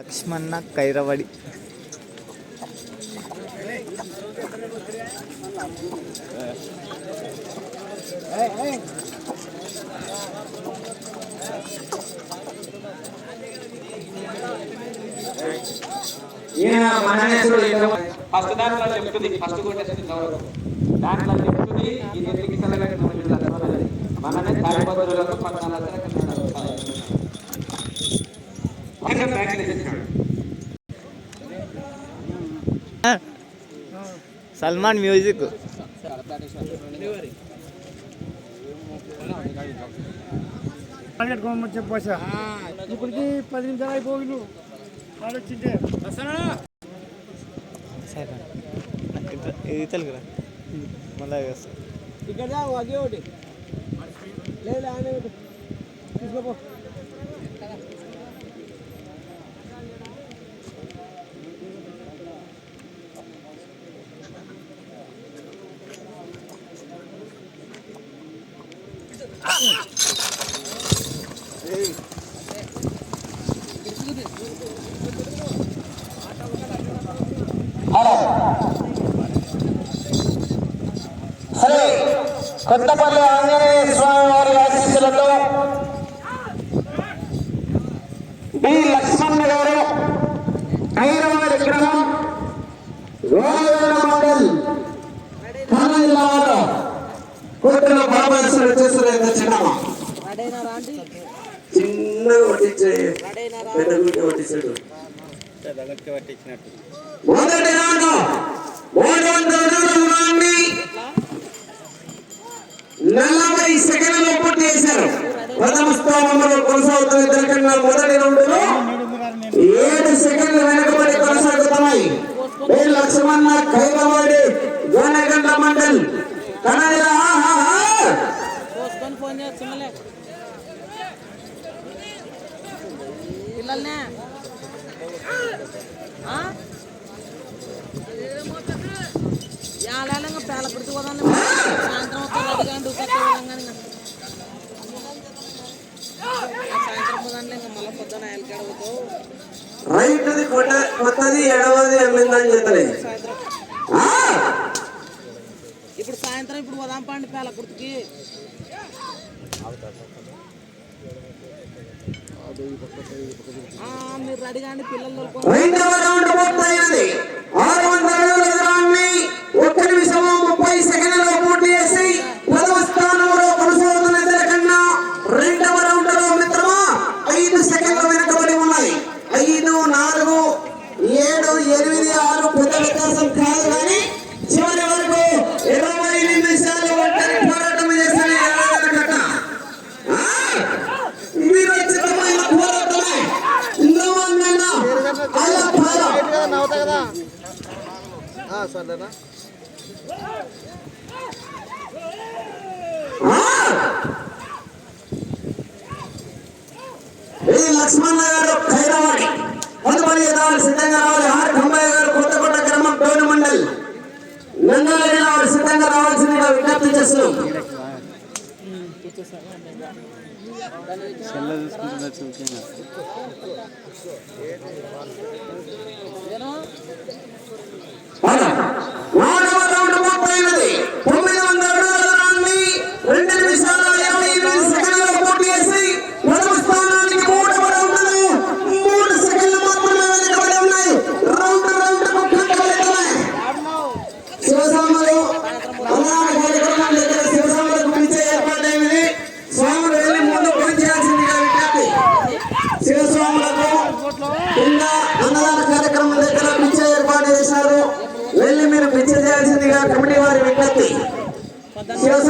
లక్ష్మణ కైరవడి. First దాంట్లో చెప్తుంది first కొట్టేసింది గౌరవం. దాంట్లో చెప్తుంది ఈ నెట్టికి సెలగట్టి మననే తాడిపత్రులకు పద్నాలుగు లక్షల బ్యాంకులు తెచ్చినాడు సల్మాన్ మ్యూజిక్ చెప్పసా ఇప్పటికి పది నిమిషాలు అయిపోయి వాళ్ళు వచ్చింటే సరే నాకు ఇది- ఇది తెలుగురా మళ్ళీ వేస్తా ఇక్కడ అదే ఒకటి లేదు ఆయన తీసుకోపో ఐరవ విగ్రహం వేలవేల మండల్ కర్నూలు జిల్లా బాబాసులు చిన్నమ్మ చిన్న కొట్టించే పెద్ద గుడికి కొట్టించాడు. మొదటి రౌండ్ మూడు వందల దూరాన్ని నలభై సెకండ్లు పూర్తి చేశారు. ప్రథమ స్థానంలో కొనసాగుతున్న ఇద్దరి కన్నా మొదటి రౌండ్లో ఏడు సెకండ్లు వెనకబడి కొనసాగుతున్నాయి. ఏ లక్ష్మణ కైలవాడి గోనగండ మండల్? పిల్లల్నే. ఏళ్ళగా పేల సాయంత్రం రెడీగా కొట్ట కొత్తది ఎడవది ఎమ్మిందని చెప్పలేదు ఇప్పుడు సాయంత్రం ఇప్పుడు పోదాం పండి పేల కుర్తికి ఆ, మీరు రెడీగా అండి పిల్లలు చేస్తున్నాం నాలుగవ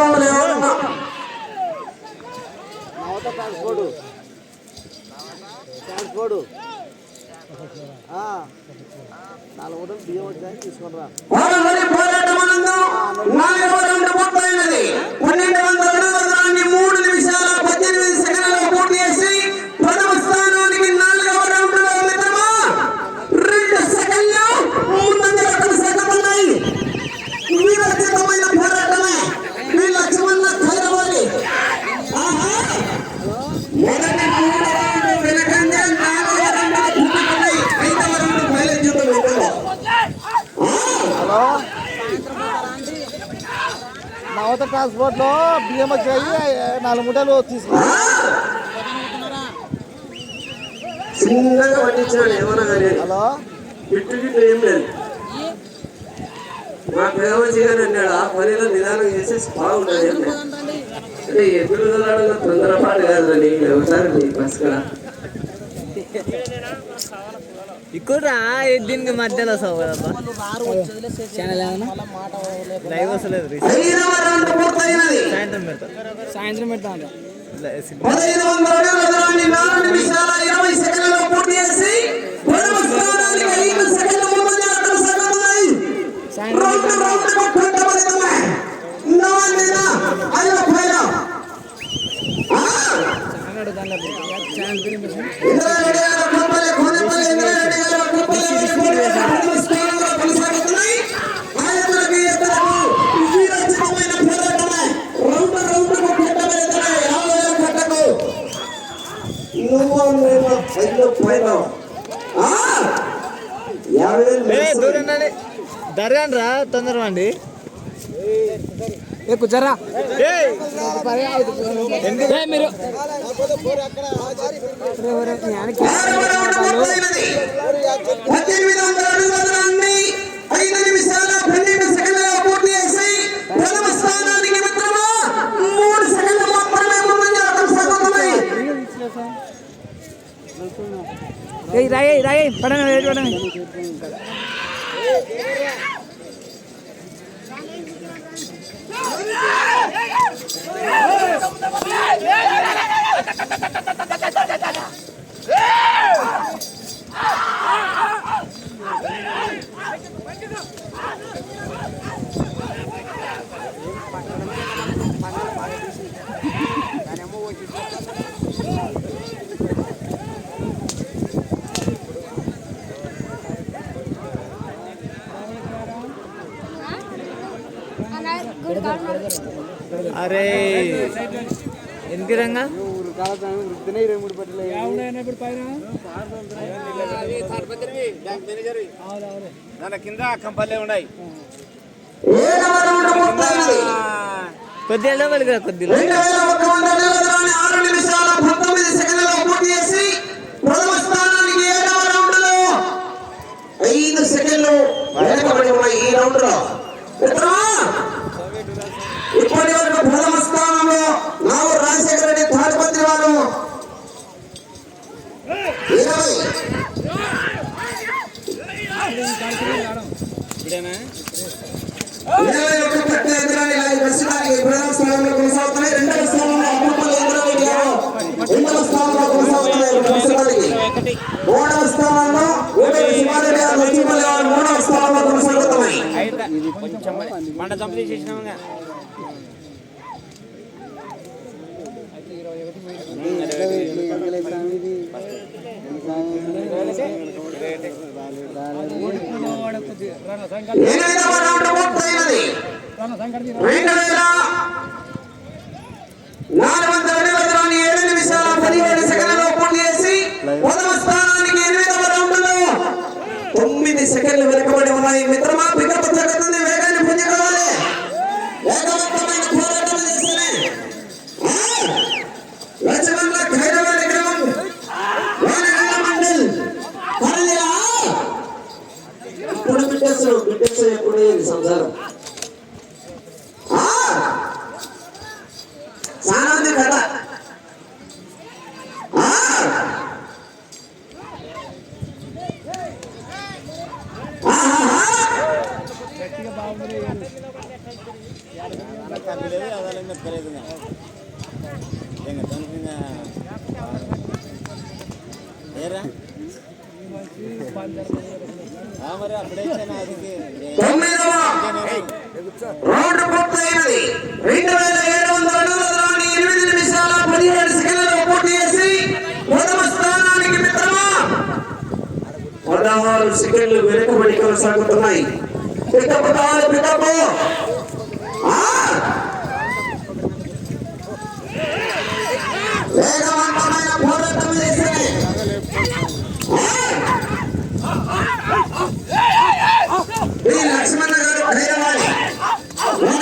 వాళ్ళు తీసుకొని రా వారందరి పోరాటమనందు నాలుగవ రౌండ్ పూర్తయినది. పన్నెండు వందల అడుగుల మూడు నవత ట్రాన్స్పోర్ట్లో బియ్యం వచ్చాయి నాలుగు మూటలు తీసుకున్నారు హలో? గారు అన్నాడు ఆ పనిలో నిదానం చేసేసి బాగుంటుంది తొందరపాటు కాదు బస్ కూడా. ఇక్కడ దీనికి మధ్యలో కదబ్బా లైవ్ వస్తలేదు సాయంత్రం పెడతా. సాయంత్రం పెడతాను పదహైదు వందల దరగాను రా తొందరగా అండి. ఏ కూర్చోరా. ఏయ్! మీరు. ఐదు నిమిషాల పన్నెండు సెకండ్లలో పూర్తి చేసి ప్రథమ స్థానానికి మిత్రమా మూడు సెకండ్ల మాత్రమే ముందంజలో కొనసాగుతున్నాయి. రాయి రాయి పడన పడన అరే ఎందుకు రంగా? కింద కంపల్లే ఉన్నాయి. రౌండ్. కొద్దిగా రా కొద్దిగా. రెండు ఐదు సెకండ్లు వెనకబడి ఉన్నాయి ఈ రౌండ్లో. మిత్రమా? ఇప్పటి వరకు ప్రథమ స్థానంలో నావు రాజశేఖర రెడ్డి తాడిపత్రి వారు. ఇరవై. ఇరవై ఒకటి పట్ల ఎదురాలి ప్రస్తుతానికి ప్రథమ స్థానంలో కొనసాగుతున్నాయి. రెండవ స్థానంలో ఎదురాలి గారు రెండవ స్థానంలో కొనసాగుతున్నాయి ప్రస్తుతానికి. మూడవ స్థానంలో శివారెడ్డి గారు లక్ష్మీపల్లి గారు మూడవ స్థానంలో కొనసాగుతున్నాయి. మండ చంపి చేసినాముగా రోడ్డు పూర్తయినది. రెండు వేల ఏడు వందల అడుగుల దాని ఎనిమిది నిమిషాల పదిహేడు సెకండ్లలో పూర్తి చేసి ప్రథమ స్థానానికి మిత్రమా? పదహారు సెకండ్లు వెనుకబడి కొనసాగుతున్నాయి. పికప్ కావాలి పికప్.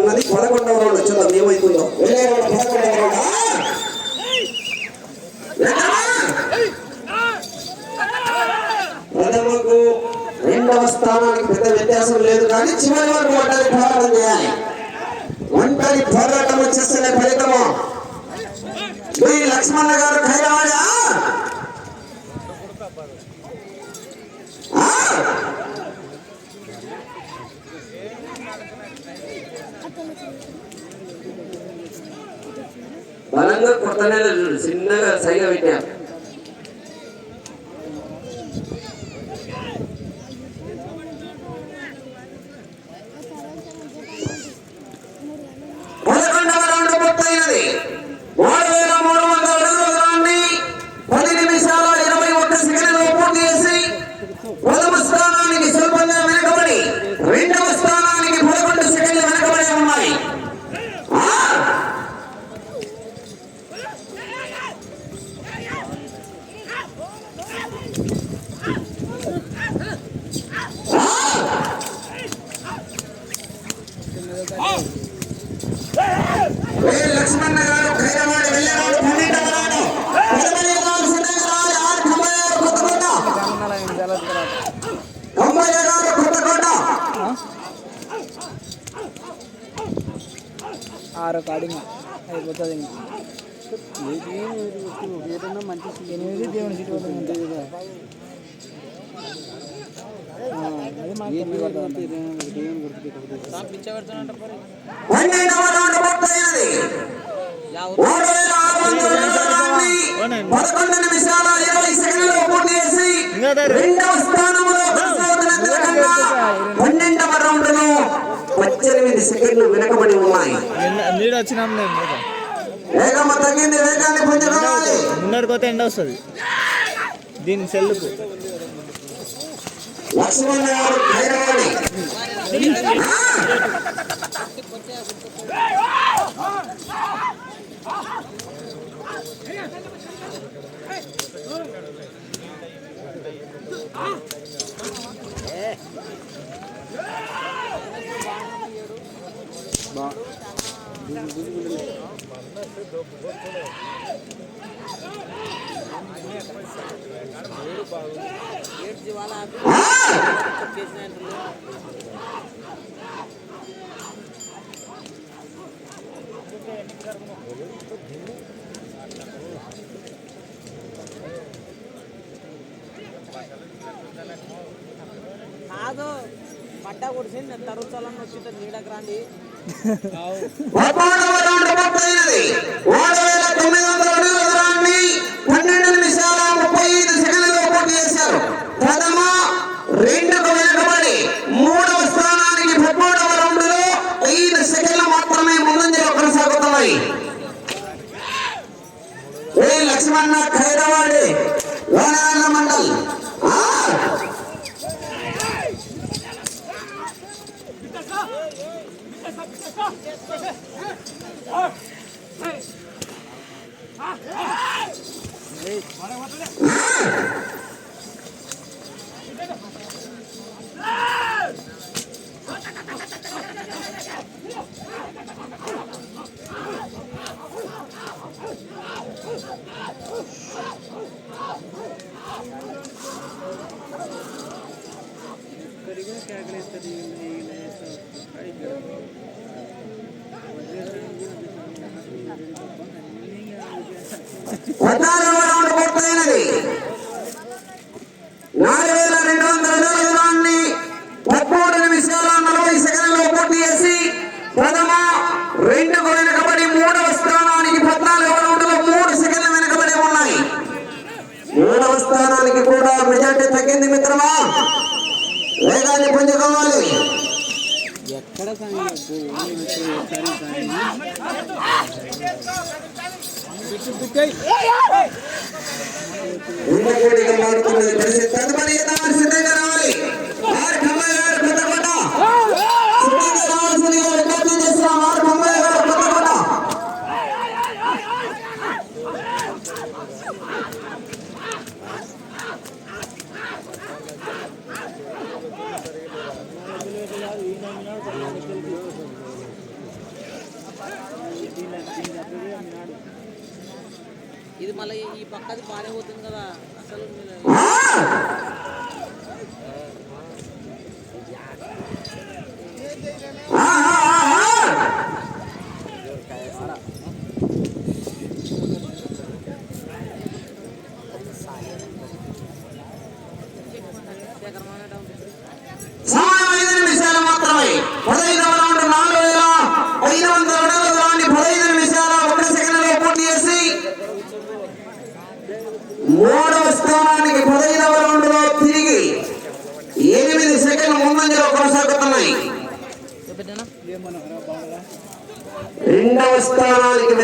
ఉన్నది పదకొండవ రౌండ్ చూద్దాం ఏమైతుందో. వెళ్ళే రౌండ్ పదకొండవ రౌండ్. ప్రథమకు రెండవ స్థానానికి పెద్ద వ్యత్యాసం లేదు కానీ చివరి వరకు ఒంటరి పోరాటం చేయాలి. ఒంటరి పోరాటం వచ్చేస్తేనే ఫలితము. శ్రీ లక్ష్మణ గారు ఖైరా ஒருத்தனே சின்னగా சைகை வைட்டான் ఆరో కాడింగ్ అయిపోతుంది ఎనిమిది దేవుని సీటు వల్ల ఉంటుంది. కదా అది మాకు పన్నెండవ రౌండ్ పూర్తయినది మూడు వేల ఆరు వందల దూరాన్ని పదకొండు నిమిషాల ఇరవై సెకండ్లలో పూర్తి చేసి రెండవ స్థానంలో కొనసాగుతున్న తిలకన్న పన్నెండవ రౌండ్లో పద్దెనిమిది సెకండ్లు వెనకబడి ఉన్నాయి. నీడు వచ్చినాం నేను కదా. వేగం తగ్గింది వేగాన్ని పుంజుకోవాలి. ముందరికి పోతే ఎండ వస్తుంది. దీని సెల్లుకు. లక్ష్మణ్ గారు ఖైరవాడి కాదు పడ్డ కుడిసింది తరుచాలని వచ్చింది నీడకు రండి పదమూడవ రౌండ్ పూర్తయినది మూడు వేల తొమ్మిది వందల Bora, bora, bora. మెజార్టీ తగ్గింది మిత్రమా? వేగాన్ని పుంజుకోవాలి. ఉండకూడదు మారుతున్నది పరిస్థితి తదుపరి సిద్ధంగా రావాలి. ఆరు మళ్ళీ ఈ పక్కది బాగానే పోతుంది కదా. అసలు మీరు ఆ! ఆ, ఆ, ఆ, ఆ! శేఖరమైన డౌన్ సమయం ఐదు నిమిషాలు మాత్రమే పదహైదవ రౌండ్ నాలుగు వేల ఐదు వందల అడుగుల దూరాన్ని పదహైదు నిమిషాల ఒక సెకండ్లో పూర్తి చేసి మూడవ స్థానానికి పదహైదవ రౌండ్లో తిరిగి ఎనిమిది సెకండ్ల ముందంజలో కొనసాగుతున్నాయి బిడ్డనా రెండవ స్థానానికి వెనుకబడి కొనసాగుతున్నారు ఆ! వెళ్ళే రౌండ్ పదహారవ రౌండ్ ఏయ్ ఇరవై ఫోన్లో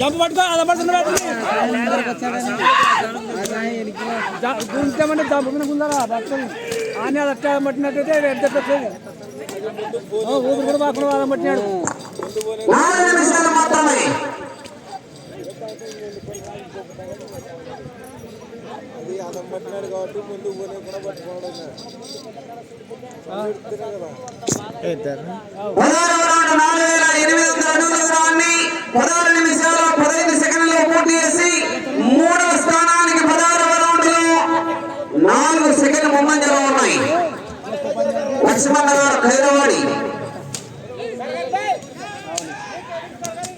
జంప పట్టుకో అది పట్టుకో అలా పడుతున్న గుంటామంటే జంప్ మీద గుందరా పట్టుకొని. ఆనే అది అట్టా పట్టినట్టయితే ఎంత పెట్టేది ఊపిరి కూడా పాకుండా అలా పట్టినాడు. మాత్రమే. రౌండ్ నాలుగు వేల ఎనిమిది వందల అడుగుల దూరాన్ని పదహారు నిమిషాల పదహైదు సెకండ్లలో పూర్తి చేసి మూడవ స్థానానికి లో నాలుగు సెకండ్లు ముందంజలో ఉన్నాయి. లక్ష్మణ గారు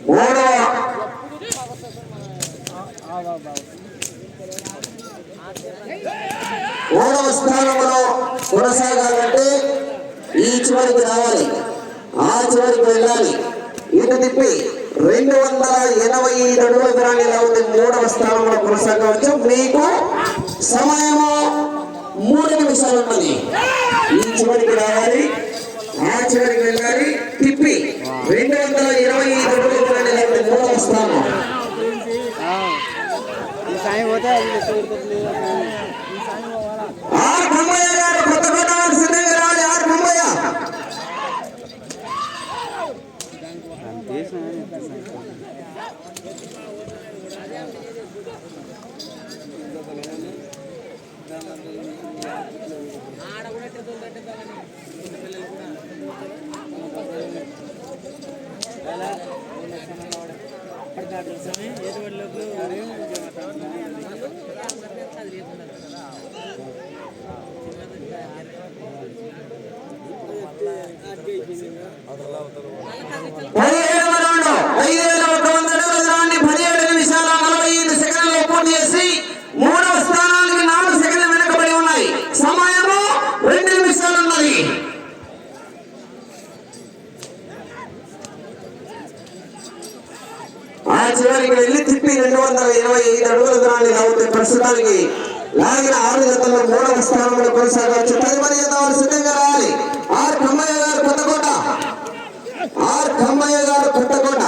మూడవ మూడవ స్థానంలో కొనసాగాలంటే ఈ చివరికి రావాలి. ఆ చివరికి వెళ్ళాలి. ఇటు తిప్పి రెండు వందల ఎనభై రెండు అడుగుల దూరాన్ని మూడవ స్థానంలో కొనసాగవచ్చు. మీకు సమయము మూడు నిమిషాలు ఉన్నది. ఈ చివరికి రావాలి. ఆ చివరికి వెళ్ళాలి. తిప్పి రెండు వందల ఇరవై ఐదు అడుగుల లేకపోతే మూడవ స్థానం ఆర్ బొమ్మయ్య గారు కొత్త కొత్త సిద్ధంగా రావాలి ఆర్ బొమ్మయ్య ఆడ కూడా ఎట్లా తోలుపెట్టేద్దామని పిల్లలు కూడా ఐదు వేల ఒక వంద అడుగుల దూరాన్ని పదిహేడు నిమిషాల నలభై ఐదు సెకండ్లలో పూర్తి చేసి మూడవ స్థానానికి నాలుగు సెకండ్లు వెనకబడి ఉన్నాయి. సమయము రెండు నిమిషాలు ఉన్నది. ఆ చివరికి వెళ్ళి తిప్పి రెండు వందల ఇరవై ఐదు అడుగుల దూరాన్ని రావుతాయి ప్రస్తుతానికి లాగిన ఆరు జతల్లో మూడవ స్థానంలో కొనసాగవచ్చు తదుపరి జత వారు సిద్ధంగా రావాలి ఆర్ కమ్మయ్య గారు కొత్తకోట. ఆర్ కమ్మయ్య గారు కొత్తకోట.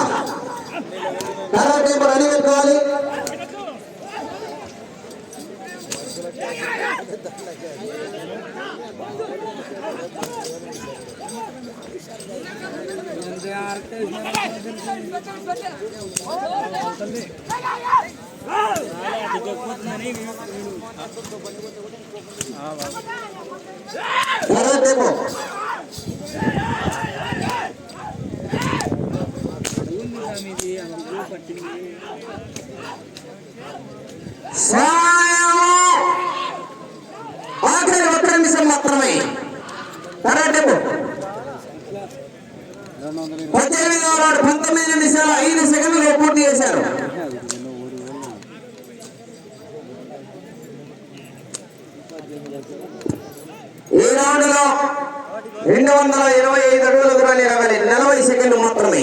పద్దెనిమిదవ వాడు పంతొమ్మిది నిమిషాల ఐదు సెకండ్లు పూర్తి చేశారు ఈ రౌండ్లో రెండు వందల ఇరవై ఐదు అడుగుల దూరాన్ని రావాలి నలభై సెకండ్లు మాత్రమే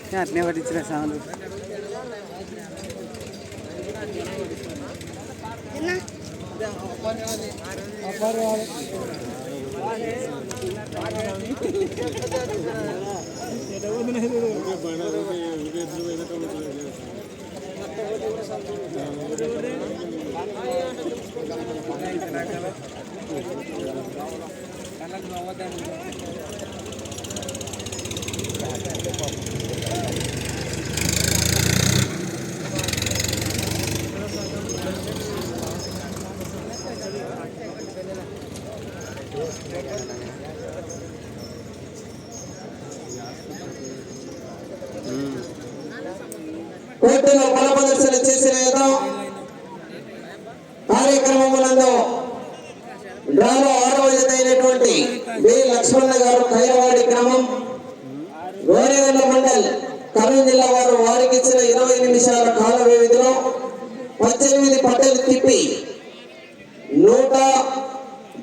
అట్నే పట్టించిన సామాన్లు అబ్బాయి ఖైరవాడి మండల్ కర్నూలు జిల్లా వారు వారికి ఇచ్చిన ఇరవై నిమిషాల కాల వ్యవధిలో పద్దెనిమిది పట్టలు తిప్పి నూట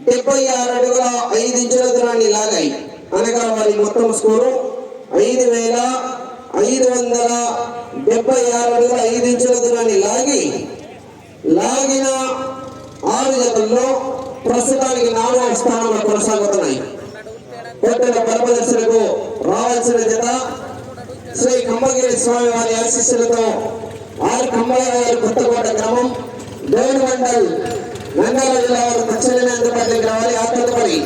డెబ్బై ఆరు అడుగుల ఐదు ఇంచుల దూరాన్ని లాగాయి. అనగా వారి మొత్తం స్కోరు ఐదు వేల ఐదు వందల డెబ్బై ఆరు అడుగుల ఐదు ఇంచుల దూరాన్ని లాగి లాగిన ఆరు జతల్లో ప్రస్తుతానికి నాలుగవ స్థానంలో కొనసాగుతున్నాయి. ಕೋಟೆಯ ಪರಮದರ್ಶನಗೂ రావాల్సిన జత శ్రీ కమ్మగిరి స్వామి వారి ఆశీస్సులతో ఆర్ కమ్మల గారి కొత్తకోట గ్రామం గౌడ్ మండల్ నంద్యాల జిల్లా వారు తక్షణమే అందుబాటులోకి రావాలి ఆత్మతపడి